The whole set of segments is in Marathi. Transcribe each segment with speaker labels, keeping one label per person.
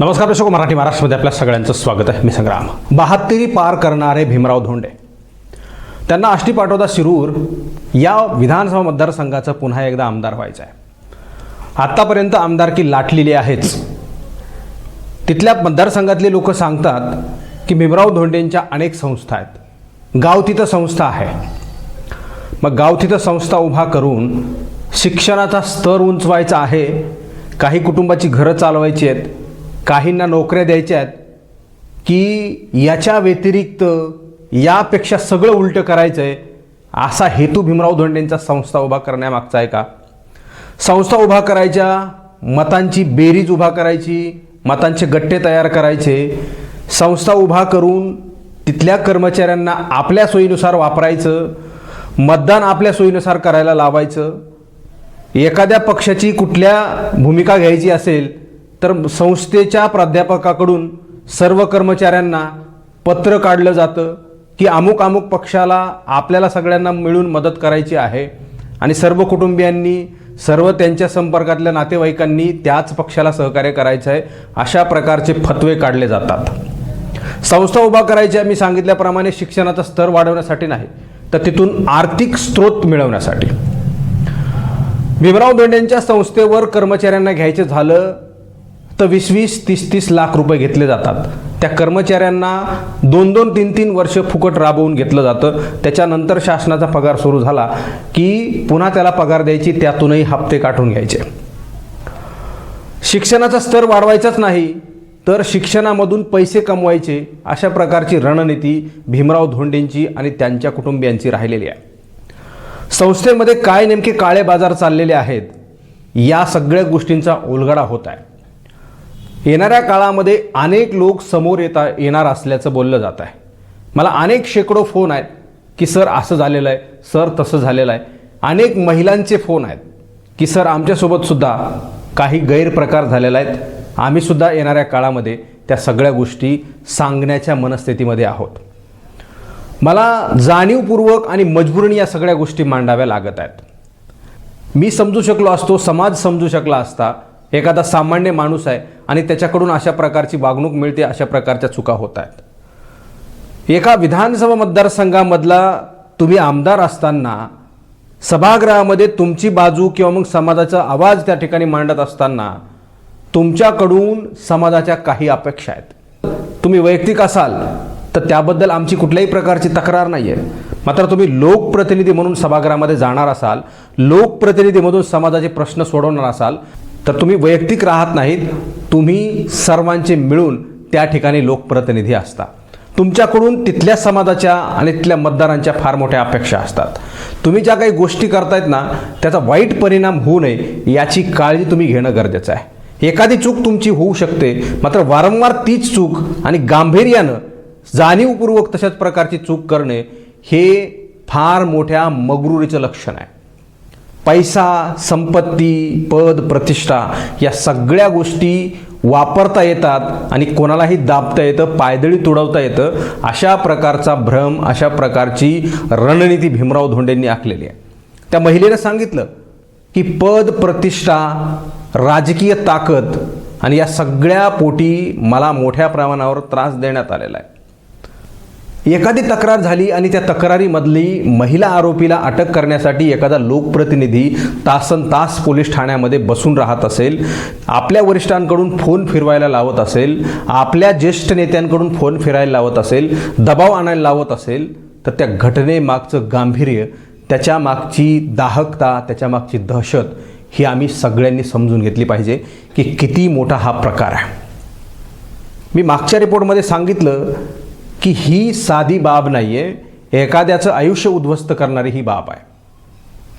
Speaker 1: नमस्कार दर्शक मराठी महाराष्ट्रमध्ये आपल्या सगळ्यांचं स्वागत आहे. मी संग्राम. बहात्तरी पार करणारे भीमराव धोंडे. त्यांना आष्टी पाटोदा शिरूर या विधानसभा मतदारसंघाचं पुन्हा एकदा आमदार व्हायचं आहे आत्तापर्यंत आमदारकी लाटलेली आहेच. तिथल्या मतदारसंघातले लोक सांगतात की भीमराव धोंडेंच्या अनेक संस्था आहेत. गाव संस्था आहे. मग गाव संस्था उभा करून शिक्षणाचा स्तर उंचवायचा आहे. काही कुटुंबाची घरं चालवायची आहेत. काहींना नोकऱ्या द्यायच्या आहेत की याच्या व्यतिरिक्त यापेक्षा सगळं उलटं करायचं आहे असा हेतू भीमराव धोंडेंचा संस्था उभा करण्यामागचा आहे का? संस्था उभा करायच्या मतांची बेरीज उभा करायची मतांचे गट्टे तयार करायचे संस्था उभा करून तिथल्या कर्मचाऱ्यांना आपल्या सोयीनुसार वापरायचं मतदान आपल्या सोयीनुसार करायला लावायचं एखाद्या पक्षाची कुठल्या भूमिका घ्यायची असेल तर संस्थेच्या प्राध्यापकाकडून सर्व कर्मचाऱ्यांना पत्र काढलं जातं की अमुक अमुक पक्षाला आपल्याला सगळ्यांना मिळून मदत करायची आहे. आणि सर्व कुटुंबियांनी सर्व त्यांच्या संपर्कातल्या नातेवाईकांनी त्याच पक्षाला सहकार्य करायचं आहे अशा प्रकारचे फतवे काढले जातात. संस्था उभा करायच्या मी सांगितल्याप्रमाणे शिक्षणाचा स्तर वाढवण्यासाठी नाही तर तिथून आर्थिक स्रोत मिळवण्यासाठी. भीमराव बेंडेंच्या संस्थेवर कर्मचाऱ्यांना घ्यायचं झालं तर वीस वीस तीस तीस लाख रुपये घेतले जातात. त्या कर्मचाऱ्यांना दोन दोन तीन तीन वर्ष फुकट राबवून घेतलं जातं. त्याच्यानंतर शासनाचा पगार सुरू झाला की पुन्हा त्याला पगार द्यायची त्यातूनही हप्ते काढून घ्यायचे. शिक्षणाचा स्तर वाढवायचाच नाही तर शिक्षणामधून पैसे कमवायचे अशा प्रकारची रणनीती भीमराव धोंडेंची आणि त्यांच्या कुटुंबियांची राहिलेली आहे. संस्थेमध्ये काय नेमके काळे बाजार चाललेले आहेत या सगळ्या गोष्टींचा उलगडा होत आहे. येणाऱ्या काळामध्ये अनेक लोक समोर येता येणार असल्याचं बोललं जात आहे. मला अनेक शेकडो फोन आहेत की सर असं झालेलं आहे. सर तसं झालेलं आहे. अनेक महिलांचे फोन आहेत की सर आमच्यासोबतसुद्धा काही गैरप्रकार झालेला आहेत. आम्हीसुद्धा येणाऱ्या काळामध्ये त्या सगळ्या गोष्टी सांगण्याच्या मनस्थितीमध्ये आहोत. मला जाणीवपूर्वक आणि मजबुरीने या सगळ्या गोष्टी मांडाव्या लागत आहेत. मी समजू शकलो असतो समाज समजू शकला असता एखादा सामान्य माणूस आहे आणि त्याच्याकडून अशा प्रकारची वागणूक मिळते अशा प्रकारच्या चुका होत आहेत. एका विधानसभा मतदारसंघामधला तुम्ही आमदार असताना सभागृहामध्ये तुमची बाजू किंवा मग समाजाचा आवाज त्या ठिकाणी मांडत असताना तुमच्याकडून समाजाच्या काही अपेक्षा आहेत. तुम्ही वैयक्तिक असाल तर त्याबद्दल आमची कुठल्याही प्रकारची तक्रार नाही आहे मात्र तुम्ही लोकप्रतिनिधी म्हणून सभागृहामध्ये जाणार असाल लोकप्रतिनिधीमधून समाजाचे प्रश्न सोडवणार असाल तर तुम्ही वैयक्तिक राहत नाहीत तुम्ही सर्वांचे मिळून त्या ठिकाणी लोकप्रतिनिधी असता. तुमच्याकडून तिथल्या समाजाच्या आणि तिथल्या मतदारांच्या फार मोठ्या अपेक्षा असतात. तुम्ही ज्या काही गोष्टी करतायत ना त्याचा वाईट परिणाम होऊ नये याची काळजी तुम्ही घेणं गरजेचं आहे. एखादी चूक तुमची होऊ शकते मात्र वारंवार तीच चूक आणि गांभीर्यानं जाणीवपूर्वक तशाच प्रकारची चूक करणे हे फार मोठ्या मगरुरीचं लक्षण आहे. पैसा संपत्ती पद प्रतिष्ठा या सगळ्या गोष्टी वापरता येतात आणि कोणालाही दाबता येतं पायदळी तुडवता येतं अशा प्रकारचा भ्रम अशा प्रकारची रणनीती भीमराव धोंडेंनी आखलेली आहे. त्या महिलेनं सांगितलं की पद प्रतिष्ठा राजकीय ताकद आणि या सगळ्या पोटी मला मोठ्या प्रमाणावर त्रास देण्यात आलेला आहे. एखादी तक्रार झाली आणि त्या तक्रारीमधली महिला आरोपीला अटक करण्यासाठी एखादा लोकप्रतिनिधी तासन तास पोलीस ठाण्यामध्ये बसून राहत असेल आपल्या वरिष्ठांकडून फोन फिरवायला लावत असेल आपल्या ज्येष्ठ नेत्यांकडून फोन फिरायला लावत असेल दबाव आणायला लावत असेल तर त्या घटनेमागचं गांभीर्य त्याच्या मागची दाहकता त्याच्या मागची दहशत ही आम्ही सगळ्यांनी समजून घेतली पाहिजे की किती मोठा हा प्रकार आहे. मी मागच्या रिपोर्टमध्ये सांगितलं की ही साधी बाब नाही आहे एखाद्याचं आयुष्य उद्ध्वस्त करणारी ही बाब आहे.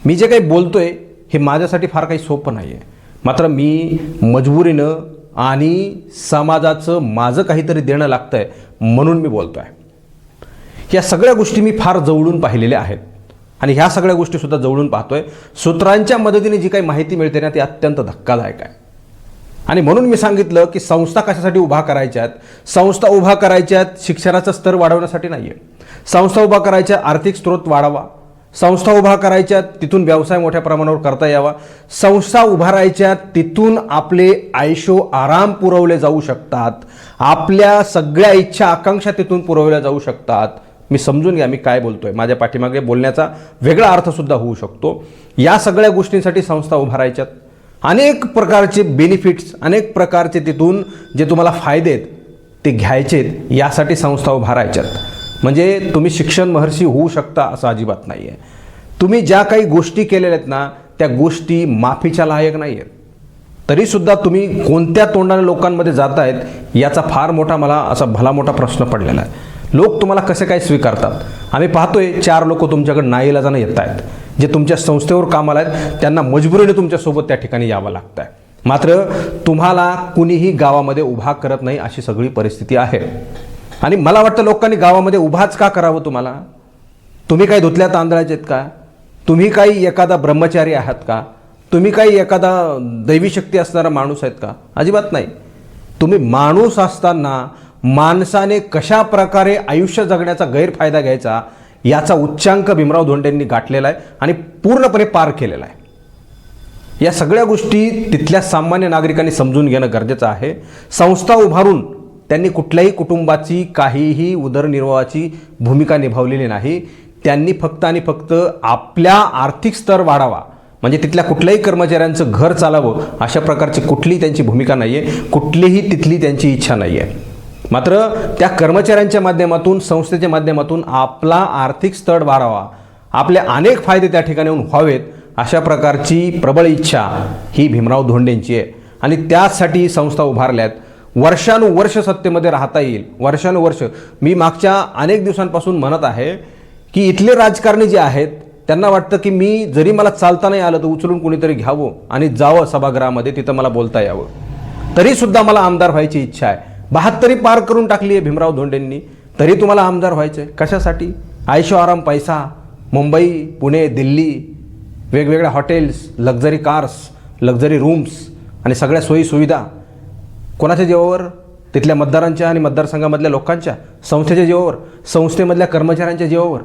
Speaker 1: मी जे काही बोलतोय हे माझ्यासाठी फार काही सोपं नाही आहे मात्र मी मजबुरीनं आणि समाजाचं माझं काहीतरी देणं लागतं आहे म्हणून मी बोलतो आहे या सगळ्या गोष्टी मी फार जवळून पाहिलेल्या आहेत. आणि ह्या सगळ्या गोष्टीसुद्धा जवळून पाहतोय. सूत्रांच्या मदतीने जी काही माहिती मिळते ना ती अत्यंत धक्कादायक आहे. आणि म्हणून मी सांगितलं की संस्था कशासाठी उभा करायच्यात? संस्था उभा करायच्यात शिक्षणाचं स्तर वाढवण्यासाठी नाही आहे संस्था उभा करायच्या आर्थिक स्रोत वाढावा. संस्था उभा करायच्यात तिथून व्यवसाय मोठ्या प्रमाणावर करता यावा. संस्था उभारायच्या तिथून आपले आयशो आराम पुरवले जाऊ शकतात. आपल्या सगळ्या इच्छा आकांक्षा तिथून पुरवल्या जाऊ शकतात. मी समजून घ्या मी काय बोलतोय. माझ्या पाठीमागे बोलण्याचा वेगळा अर्थसुद्धा होऊ शकतो. या सगळ्या गोष्टींसाठी संस्था उभारायच्यात अनेक प्रकारचे बेनिफिट्स अनेक प्रकारचे तिथून जे तुम्हाला फायदे आहेत ते घ्यायचेत यासाठी संस्था उभारायच्यात म्हणजे तुम्ही शिक्षण महर्षी होऊ शकता असं अजिबात नाही आहे तुम्ही ज्या काही गोष्टी केलेल्या आहेत ना त्या गोष्टी माफीच्या लायक नाही आहेत तरीसुद्धा तुम्ही कोणत्या तोंडाने लोकांमध्ये जात आहेत याचा फार मोठा मला असा भला मोठा प्रश्न पडलेला आहे. लोक तुम्हाला कसे काय स्वीकारतात? आम्ही पाहतोय चार लोक तुमच्याकडे नाईलाजानं येत आहेत जे तुमच्या संस्थेवर कामाला आहेत त्यांना मजबुरीने तुमच्यासोबत त्या ठिकाणी यावं लागतं आहे मात्र तुम्हाला कुणीही गावामध्ये उभा करत नाही अशी सगळी परिस्थिती आहे. आणि मला वाटतं लोकांनी गावामध्ये उभाच का करावं तुम्हाला? तुम्ही काही धुतल्या तांदळाचे आहेत का? तुम्ही काही एखादा ब्रह्मचारी आहात का? तुम्ही काही एखादा दैवी शक्ती असणारा माणूस आहेत का? अजिबात नाही. तुम्ही माणूस असताना माणसाने कशा प्रकारे आयुष्य जगण्याचा गैरफायदा घ्यायचा? याचा उच्चांक भीमराव धोंडेंनी गाठलेला आहे आणि पूर्णपणे पार केलेला आहे. या सगळ्या गोष्टी तिथल्या सामान्य नागरिकांनी समजून घेणं गरजेचं आहे. संस्था उभारून त्यांनी कुठल्याही कुटुंबाची काहीही उदरनिर्वाहाची भूमिका निभावलेली नाही. त्यांनी फक्त आणि फक्त आपल्या आर्थिक स्तर वाढावा. म्हणजे तिथल्या कुठल्याही कर्मचाऱ्यांचं घर चालावं अशा प्रकारची कुठलीही त्यांची भूमिका नाही आहे कुठलीही तिथली त्यांची इच्छा नाही आहे मात्र त्या कर्मचाऱ्यांच्या माध्यमातून संस्थेच्या माध्यमातून आपला आर्थिक स्थळ वाढावा. आपले अनेक फायदे त्या ठिकाणी येऊन व्हावेत अशा प्रकारची प्रबळ इच्छा ही भीमराव धोंडेंची आहे. आणि त्यासाठी संस्था उभारल्यात. वर्षानुवर्ष सत्तेमध्ये राहता येईल. वर्षानुवर्ष. मी मागच्या अनेक दिवसांपासून म्हणत आहे की इथले राजकारणी जे आहेत त्यांना वाटतं की मी जरी मला चालता नाही आलं तर उचलून कोणीतरी घ्यावं आणि जावं सभागृहामध्ये तिथं मला बोलता यावं. तरीसुद्धा मला आमदार व्हायची इच्छा आहे. बहात्तरी पार करून टाकली आहे भीमराव धोंडेंनी. तरी तुम्हाला आमदार व्हायचं आहे. कशासाठी? आयशो आराम पैसा मुंबई पुणे दिल्ली वेगवेगळ्या hotels luxury cars luxury rooms आणि सगळ्या सोयीसुविधा कोणाच्या जीवावर? तिथल्या मतदारांच्या आणि मतदारसंघामधल्या लोकांच्या संस्थेच्या जीवावर संस्थेमधल्या कर्मचाऱ्यांच्या जीवावर.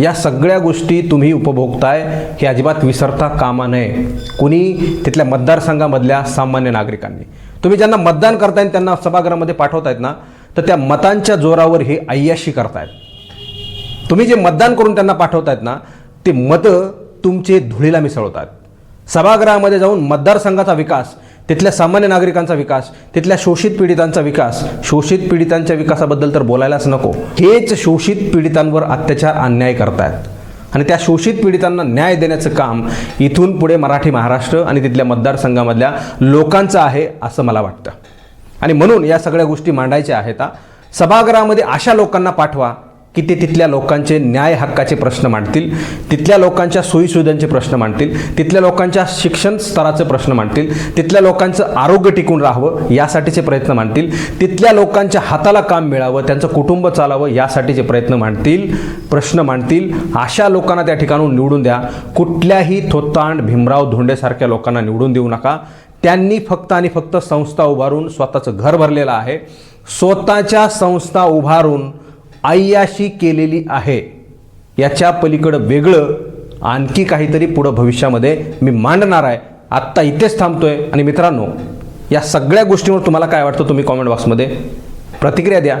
Speaker 1: या सगळ्या गोष्टी तुम्ही उपभोगताय हे अजिबात विसरता कामा नये. कुणी तिथल्या मतदारसंघामधल्या सामान्य नागरिकांनी. तुम्ही ज्यांना मतदान करताय त्यांना सभागृहामध्ये पाठवतायत ना तर त्या मतांच्या जोरावर हे अय्याशी करतायत. तुम्ही जे मतदान करून त्यांना पाठवतायत ना ते मतं तुमचे धुळीला मिसळतात सभागृहामध्ये जाऊन मतदारसंघाचा विकास तिथल्या सामान्य नागरिकांचा विकास तिथल्या शोषित पीडितांचा विकास शोषित पीडितांच्या विकासाबद्दल तर बोलायलाच नको. हेच शोषित पीडितांवर अत्याचार अन्याय करतायत. आणि त्या शोषित पीडितांना न्याय देण्याचं काम इथून पुढे मराठी महाराष्ट्र आणि तिथल्या मतदारसंघामधल्या लोकांचं आहे असं मला वाटतं. आणि म्हणून या सगळ्या गोष्टी मांडायच्या आहेत सभागृहामध्ये अशा लोकांना पाठवा की ते तिथल्या लोकांचे न्याय हक्काचे प्रश्न मांडतील तिथल्या लोकांच्या सोयीसुविधांचे प्रश्न मांडतील तिथल्या लोकांच्या शिक्षण स्तराचे प्रश्न मांडतील तिथल्या लोकांचं आरोग्य टिकून राहावं यासाठीचे प्रयत्न मांडतील तिथल्या लोकांच्या हाताला काम मिळावं त्यांचं कुटुंब चालावं यासाठीचे प्रयत्न मांडतील प्रश्न मांडतील. अशा लोकांना त्या ठिकाणून निवडून द्या. कुठल्याही थोत्तांड भीमराव धोंडेसारख्या लोकांना निवडून देऊ नका. त्यांनी फक्त आणि फक्त संस्था उभारून स्वतःचं घर भरलेलं आहे. स्वतःच्या संस्था उभारून आय्याशी केलेली आहे याच्या पलीकडं वेगळं आणखी काहीतरी पुढं भविष्यामध्ये मी मांडणार आहे. आत्ता इथेच थांबतोय. आणि मित्रांनो या सगळ्या गोष्टींवर तुम्हाला काय वाटतं तुम्ही कॉमेंट बॉक्समध्ये प्रतिक्रिया द्या.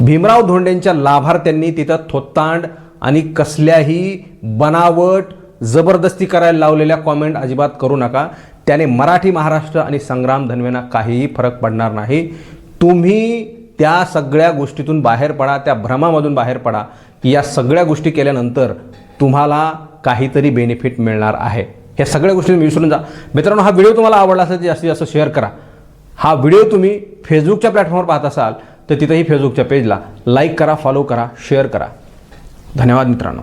Speaker 1: भीमराव धोंडेंच्या लाभार्थ्यांनी तिथं थोत्तांड आणि कसल्याही बनावट जबरदस्ती करायला लावलेल्या कॉमेंट अजिबात करू नका. त्याने मराठी महाराष्ट्र आणि संग्राम धनवेना काहीही फरक पडणार नाही. तुम्ही त्या सगळ्या गोष्टीतून बाहेर पडा त्या भ्रमामधून बाहेर पडा की या सगळ्या गोष्टी केल्यानंतर तुम्हाला काहीतरी बेनिफिट मिळणार आहे. या सगळ्या गोष्टी तुम्ही विसरून जा. मित्रांनो हा व्हिडिओ तुम्हाला आवडला असेल तर जास्तीत जास्त शेअर करा. हा व्हिडिओ तुम्ही फेसबुकच्या प्लॅटफॉर्मवर पाहत असाल तर तिथंही फेसबुकच्या पेजला लाईक करा फॉलो करा शेअर करा. धन्यवाद मित्रांनो.